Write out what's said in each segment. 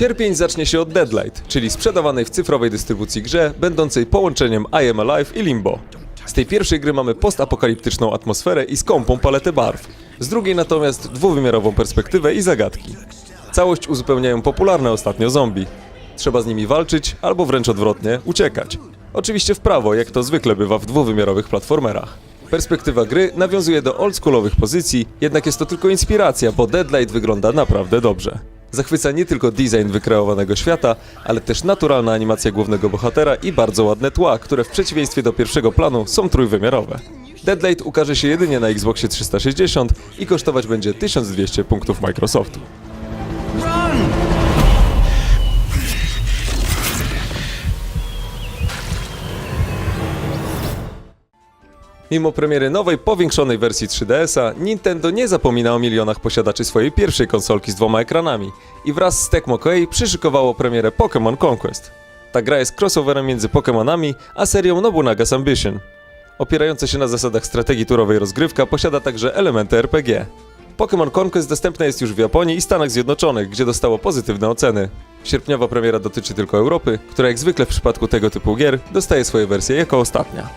Sierpień zacznie się od Deadlight, czyli sprzedawanej w cyfrowej dystrybucji grze, będącej połączeniem I Am Alive i Limbo. Z tej pierwszej gry mamy postapokaliptyczną atmosferę i skąpą paletę barw, z drugiej natomiast dwuwymiarową perspektywę i zagadki. Całość uzupełniają popularne ostatnio zombie. Trzeba z nimi walczyć, albo wręcz odwrotnie, uciekać. Oczywiście w prawo, jak to zwykle bywa w dwuwymiarowych platformerach. Perspektywa gry nawiązuje do oldschoolowych pozycji, jednak jest to tylko inspiracja, bo Deadlight wygląda naprawdę dobrze. Zachwyca nie tylko design wykreowanego świata, ale też naturalna animacja głównego bohatera i bardzo ładne tła, które w przeciwieństwie do pierwszego planu są trójwymiarowe. Deadlight ukaże się jedynie na Xboxie 360 i kosztować będzie 1200 punktów Microsoftu. Mimo premiery nowej, powiększonej wersji 3DS-a, Nintendo nie zapomina o milionach posiadaczy swojej pierwszej konsolki z dwoma ekranami i wraz z Tecmo Koei przyszykowało premierę Pokémon Conquest. Ta gra jest crossoverem między Pokémonami a serią Nobunaga's Ambition. Opierająca się na zasadach strategii turowej rozgrywka posiada także elementy RPG. Pokémon Conquest dostępne jest już w Japonii i Stanach Zjednoczonych, gdzie dostało pozytywne oceny. Sierpniowa premiera dotyczy tylko Europy, która jak zwykle w przypadku tego typu gier dostaje swoje wersje jako ostatnia.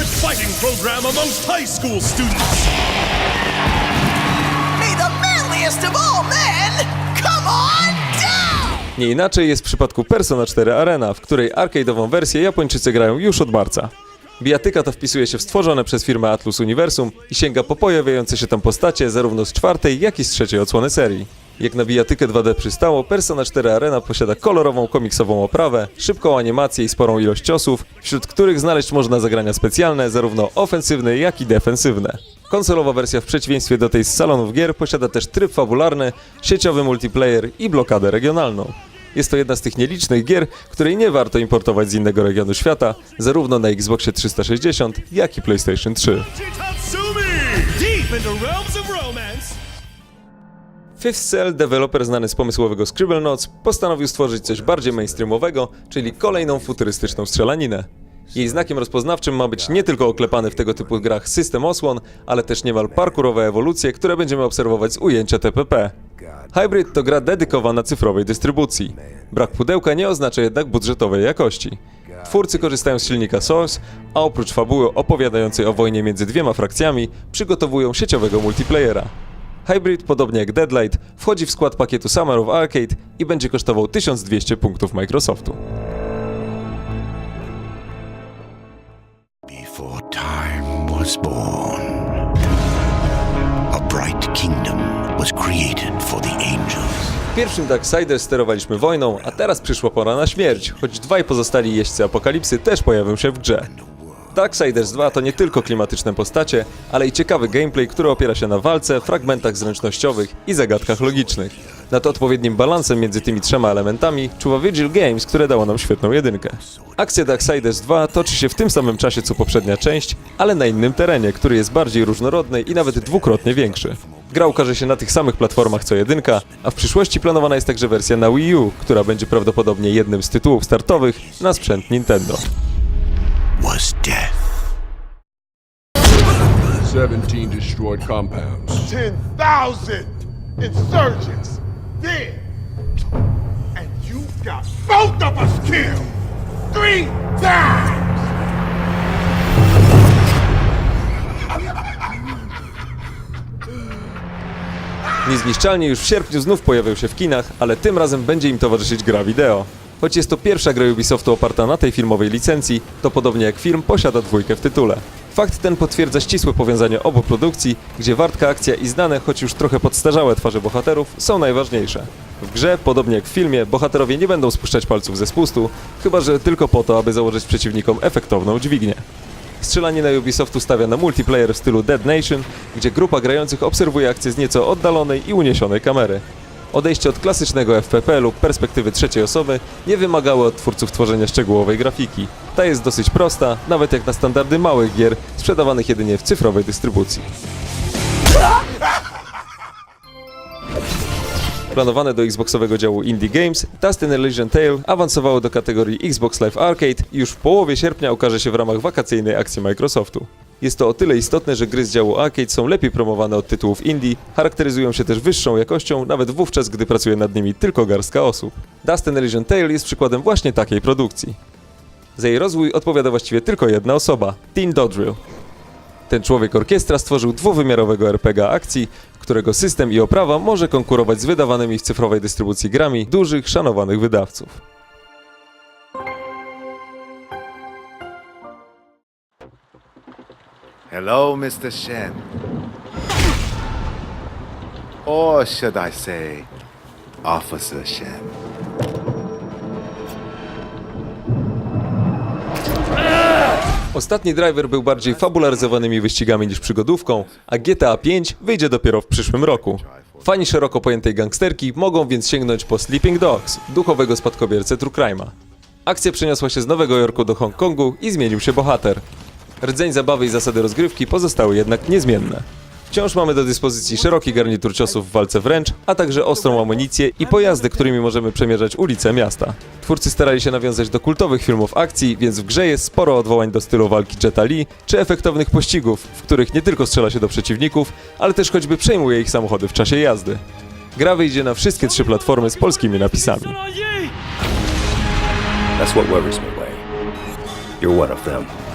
Desperate fighting program amongst high school students. May the manliest of all men come on down! Nie inaczej jest w przypadku Persona 4 Arena, w której arcade'ową wersję Japończycy grają już od marca. Bijatyka ta wpisuje się w stworzone przez firmę Atlus Uniwersum i sięga po pojawiające się tam postacie zarówno z czwartej, jak i z trzeciej odsłony serii. Jak na bijatykę 2D przystało, Persona 4 Arena posiada kolorową komiksową oprawę, szybką animację i sporą ilość ciosów, wśród których znaleźć można zagrania specjalne, zarówno ofensywne, jak i defensywne. Konsolowa wersja w przeciwieństwie do tej z salonów gier posiada też tryb fabularny, sieciowy multiplayer i blokadę regionalną. Jest to jedna z tych nielicznych gier, której nie warto importować z innego regionu świata, zarówno na Xboxie 360, jak i PlayStation 3. Fifth Cell, deweloper znany z pomysłowego Scribblenauts, postanowił stworzyć coś bardziej mainstreamowego, czyli kolejną futurystyczną strzelaninę. Jej znakiem rozpoznawczym ma być nie tylko oklepany w tego typu grach system osłon, ale też niemal parkurowe ewolucje, które będziemy obserwować z ujęcia TPP. Hybrid to gra dedykowana cyfrowej dystrybucji. Brak pudełka nie oznacza jednak budżetowej jakości. Twórcy korzystają z silnika Source, a oprócz fabuły opowiadającej o wojnie między dwiema frakcjami, przygotowują sieciowego multiplayera. Hybrid, podobnie jak Deadlight, wchodzi w skład pakietu Summer of Arcade i będzie kosztował 1200 punktów Microsoftu. Before time was born, a bright kingdom was created for the angels. W pierwszym Darksiders sterowaliśmy wojną, a teraz przyszła pora na śmierć, choć dwaj pozostali jeźdźcy apokalipsy też pojawią się w grze. Darksiders 2 to nie tylko klimatyczne postacie, ale i ciekawy gameplay, który opiera się na walce, fragmentach zręcznościowych i zagadkach logicznych. Nad odpowiednim balansem między tymi trzema elementami czuwa Vigil Games, które dało nam świetną jedynkę. Akcja Darksiders 2 toczy się w tym samym czasie co poprzednia część, ale na innym terenie, który jest bardziej różnorodny i nawet dwukrotnie większy. Gra ukaże się na tych samych platformach co jedynka, a w przyszłości planowana jest także wersja na Wii U, która będzie prawdopodobnie jednym z tytułów startowych na sprzęt Nintendo. Death. 17 destroyed compounds. 10,000 insurgents dead. And you got both of us killed three times. Niezniszczalni już w sierpniu znów pojawią się w kinach, ale tym razem będzie im towarzyszyć gra wideo. Choć jest to pierwsza gra Ubisoftu oparta na tej filmowej licencji, to podobnie jak film posiada dwójkę w tytule. Fakt ten potwierdza ścisłe powiązanie obu produkcji, gdzie wartka akcja i znane, choć już trochę podstarzałe twarze bohaterów są najważniejsze. W grze, podobnie jak w filmie, bohaterowie nie będą spuszczać palców ze spustu, chyba że tylko po to, aby założyć przeciwnikom efektowną dźwignię. Strzelanie na Ubisoftu stawia na multiplayer w stylu Dead Nation, gdzie grupa grających obserwuje akcję z nieco oddalonej i uniesionej kamery. Odejście od klasycznego FPP lub perspektywy trzeciej osoby nie wymagało od twórców tworzenia szczegółowej grafiki. Ta jest dosyć prosta, nawet jak na standardy małych gier, sprzedawanych jedynie w cyfrowej dystrybucji. Planowane do Xboxowego działu Indie Games, Dust in Elysian Tale awansowało do kategorii Xbox Live Arcade i już w połowie sierpnia ukaże się w ramach wakacyjnej akcji Microsoftu. Jest to o tyle istotne, że gry z działu arcade są lepiej promowane od tytułów indie, charakteryzują się też wyższą jakością, nawet wówczas, gdy pracuje nad nimi tylko garstka osób. Dust in Elysian Tale jest przykładem właśnie takiej produkcji. Za jej rozwój odpowiada właściwie tylko jedna osoba Dean Dodrill. Ten człowiek orkiestra stworzył dwuwymiarowego RPG akcji, którego system i oprawa może konkurować z wydawanymi w cyfrowej dystrybucji grami dużych, szanowanych wydawców. Hello, Mr. Shen. Or should I say, Officer Shen? Ostatni driver był bardziej fabularyzowanymi wyścigami niż przygodówką, a GTA V wyjdzie dopiero w przyszłym roku. Fani szeroko pojętej gangsterki mogą więc sięgnąć po Sleeping Dogs, duchowego spadkobiercę True Crime'a. Akcja przeniosła się z Nowego Jorku do Hongkongu i zmienił się bohater. Rdzeń zabawy i zasady rozgrywki pozostały jednak niezmienne. Wciąż mamy do dyspozycji szeroki garnitur ciosów w walce wręcz, a także ostrą amunicję i pojazdy, którymi możemy przemierzać ulice miasta. Twórcy starali się nawiązać do kultowych filmów akcji, więc w grze jest sporo odwołań do stylu walki Jetta Lee, czy efektownych pościgów, w których nie tylko strzela się do przeciwników, ale też choćby przejmuje ich samochody w czasie jazdy. Gra wyjdzie na wszystkie trzy platformy z polskimi napisami. That's what worries me, Wayne. You're one of them.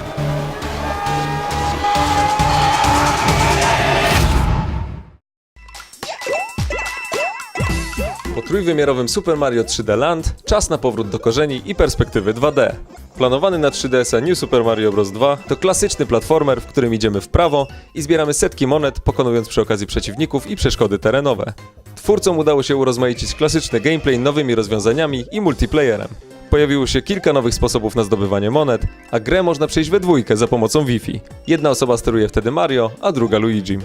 Trójwymiarowym Super Mario 3D Land czas na powrót do korzeni i perspektywy 2D. Planowany na 3DS-a New Super Mario Bros. 2 to klasyczny platformer, w którym idziemy w prawo i zbieramy setki monet, pokonując przy okazji przeciwników i przeszkody terenowe. Twórcom udało się urozmaicić klasyczny gameplay nowymi rozwiązaniami i multiplayerem. Pojawiło się kilka nowych sposobów na zdobywanie monet, a grę można przejść we dwójkę za pomocą Wi-Fi. Jedna osoba steruje wtedy Mario, a druga Luigi.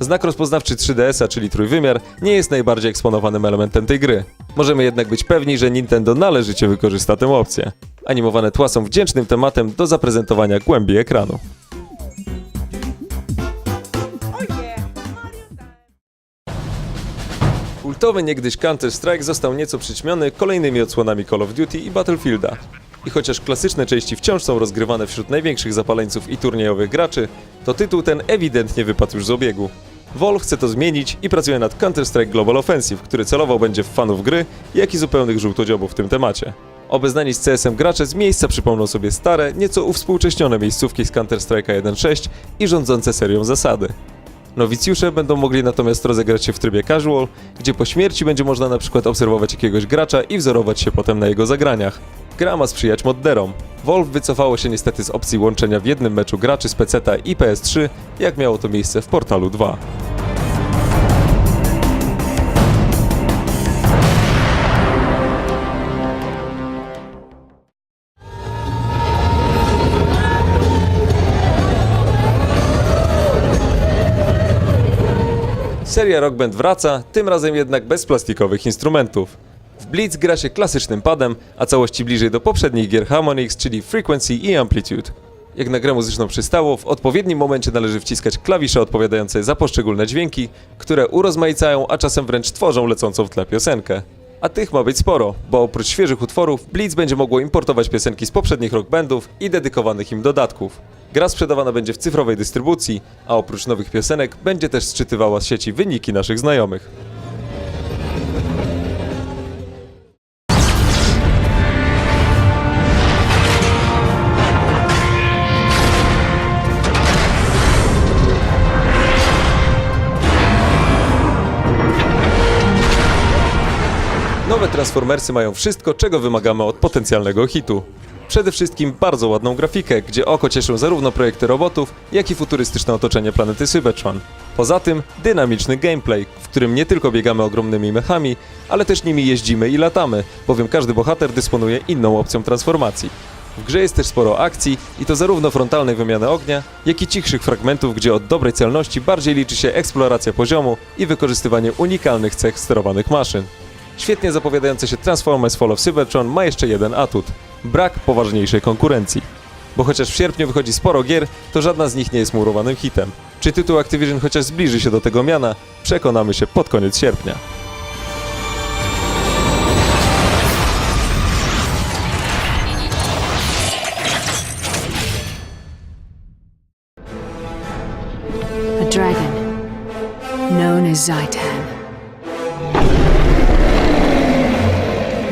Znak rozpoznawczy 3DS-a, czyli trójwymiar, nie jest najbardziej eksponowanym elementem tej gry. Możemy jednak być pewni, że Nintendo należycie wykorzysta tę opcję. Animowane tła są wdzięcznym tematem do zaprezentowania głębi ekranu. Kultowy niegdyś Counter-Strike został nieco przyćmiony kolejnymi odsłonami Call of Duty i Battlefielda. I chociaż klasyczne części wciąż są rozgrywane wśród największych zapaleńców i turniejowych graczy, to tytuł ten ewidentnie wypadł już z obiegu. Valve chce to zmienić i pracuje nad Counter-Strike Global Offensive, który celował będzie w fanów gry, jak i zupełnych żółtodziobów w tym temacie. Obeznani z CS-em gracze z miejsca przypomną sobie stare, nieco uwspółcześnione miejscówki z Counter-Strike'a 1.6 i rządzące serią zasady. Nowicjusze będą mogli natomiast rozegrać się w trybie casual, gdzie po śmierci będzie można na przykład obserwować jakiegoś gracza i wzorować się potem na jego zagraniach. Gra ma sprzyjać modderom. Valve wycofało się niestety z opcji łączenia w jednym meczu graczy z PC i PS3, jak miało to miejsce w Portalu 2. Seria Rock Band wraca, tym razem jednak bez plastikowych instrumentów. W Blitz gra się klasycznym padem, a całości bliżej do poprzednich gier Harmonix, czyli Frequency i Amplitude. Jak na grę muzyczną przystało, w odpowiednim momencie należy wciskać klawisze odpowiadające za poszczególne dźwięki, które urozmaicają, a czasem wręcz tworzą lecącą w tle piosenkę. A tych ma być sporo, bo oprócz świeżych utworów, Blitz będzie mogło importować piosenki z poprzednich rock bandów i dedykowanych im dodatków. Gra sprzedawana będzie w cyfrowej dystrybucji, a oprócz nowych piosenek będzie też sczytywała z sieci wyniki naszych znajomych. Transformersy mają wszystko, czego wymagamy od potencjalnego hitu. Przede wszystkim bardzo ładną grafikę, gdzie oko cieszą zarówno projekty robotów, jak i futurystyczne otoczenie planety Cybertron. Poza tym dynamiczny gameplay, w którym nie tylko biegamy ogromnymi mechami, ale też nimi jeździmy i latamy, bowiem każdy bohater dysponuje inną opcją transformacji. W grze jest też sporo akcji i to zarówno frontalnej wymiany ognia, jak i cichszych fragmentów, gdzie od dobrej celności bardziej liczy się eksploracja poziomu i wykorzystywanie unikalnych cech sterowanych maszyn. Świetnie zapowiadający się Transformers Fall of Cybertron ma jeszcze jeden atut. Brak poważniejszej konkurencji. Bo chociaż w sierpniu wychodzi sporo gier, to żadna z nich nie jest murowanym hitem. Czy tytuł Activision chociaż zbliży się do tego miana, przekonamy się pod koniec sierpnia. A dragon, known as Zaitan.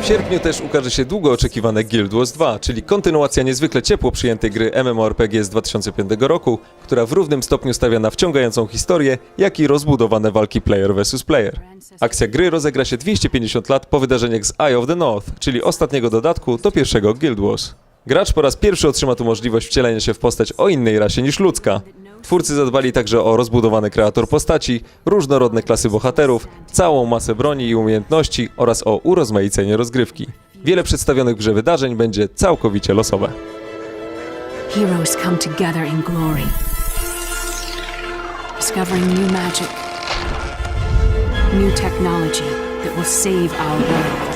W sierpniu też ukaże się długo oczekiwane Guild Wars 2, czyli kontynuacja niezwykle ciepło przyjętej gry MMORPG z 2005 roku, która w równym stopniu stawia na wciągającą historię, jak i rozbudowane walki player vs player. Akcja gry rozegra się 250 lat po wydarzeniach z Eye of the North, czyli ostatniego dodatku do pierwszego Guild Wars. Gracz po raz pierwszy otrzyma tu możliwość wcielenia się w postać o innej rasie niż ludzka. Twórcy zadbali także o rozbudowany kreator postaci, różnorodne klasy bohaterów, całą masę broni i umiejętności oraz o urozmaicenie rozgrywki. Wiele przedstawionych w grze wydarzeń będzie całkowicie losowe. Heroes come together in glory, discovering new magic, new technology that will save our world.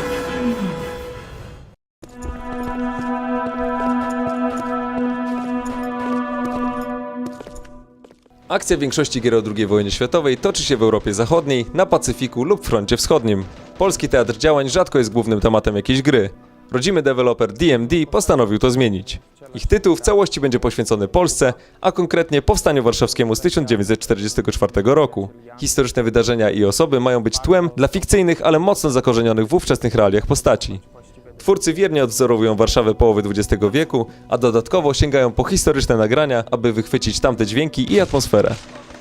Akcja większości gier o II wojnie światowej toczy się w Europie Zachodniej, na Pacyfiku lub froncie wschodnim. Polski teatr działań rzadko jest głównym tematem jakiejś gry. Rodzimy deweloper DMD postanowił to zmienić. Ich tytuł w całości będzie poświęcony Polsce, a konkretnie Powstaniu Warszawskiemu z 1944 roku. Historyczne wydarzenia i osoby mają być tłem dla fikcyjnych, ale mocno zakorzenionych w ówczesnych realiach postaci. Twórcy wiernie odwzorowują Warszawę połowy XX wieku, a dodatkowo sięgają po historyczne nagrania, aby wychwycić tamte dźwięki i atmosferę.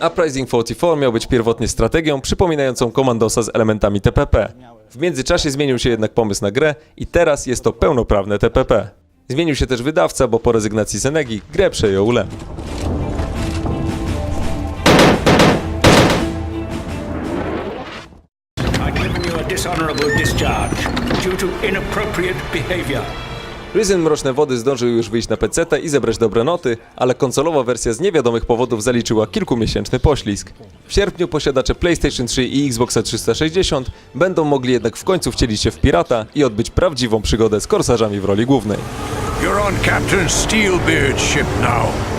Uprising 44 miał być pierwotnie strategią przypominającą Commandosa z elementami TPP. W międzyczasie zmienił się jednak pomysł na grę i teraz jest to pełnoprawne TPP. Zmienił się też wydawca, bo po rezygnacji z Enegi grę przejął Lem. Dishonorable discharge due to inappropriate behavior. Risen Mroczne Wody zdążył już wyjść na PC i zebrać dobre noty, ale konsolowa wersja z niewiadomych powodów zaliczyła kilkumiesięczny poślizg. W sierpniu posiadacze PlayStation 3 i Xboxa 360 będą mogli jednak w końcu wcielić się w pirata i odbyć prawdziwą przygodę z korsarzami w roli głównej. You're on Captain Steelbeard's ship now.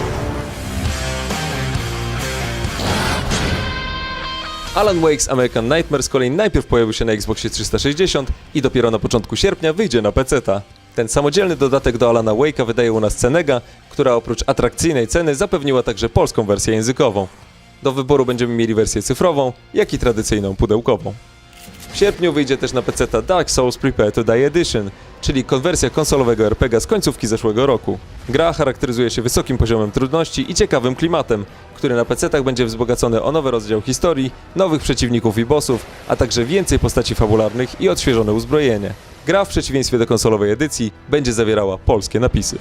Alan Wake's American Nightmare z kolei najpierw pojawił się na Xboxie 360 i dopiero na początku sierpnia wyjdzie na PC-ta. Ten samodzielny dodatek do Alana Wake'a wydaje u nas Cenega, która oprócz atrakcyjnej ceny zapewniła także polską wersję językową. Do wyboru będziemy mieli wersję cyfrową, jak i tradycyjną pudełkową. W sierpniu wyjdzie też na PC Dark Souls Prepare to Die Edition, czyli konwersja konsolowego RPG z końcówki zeszłego roku. Gra charakteryzuje się wysokim poziomem trudności i ciekawym klimatem, który na PC-tach będzie wzbogacony o nowy rozdział historii, nowych przeciwników i bossów, a także więcej postaci fabularnych i odświeżone uzbrojenie. Gra w przeciwieństwie do konsolowej edycji będzie zawierała polskie napisy.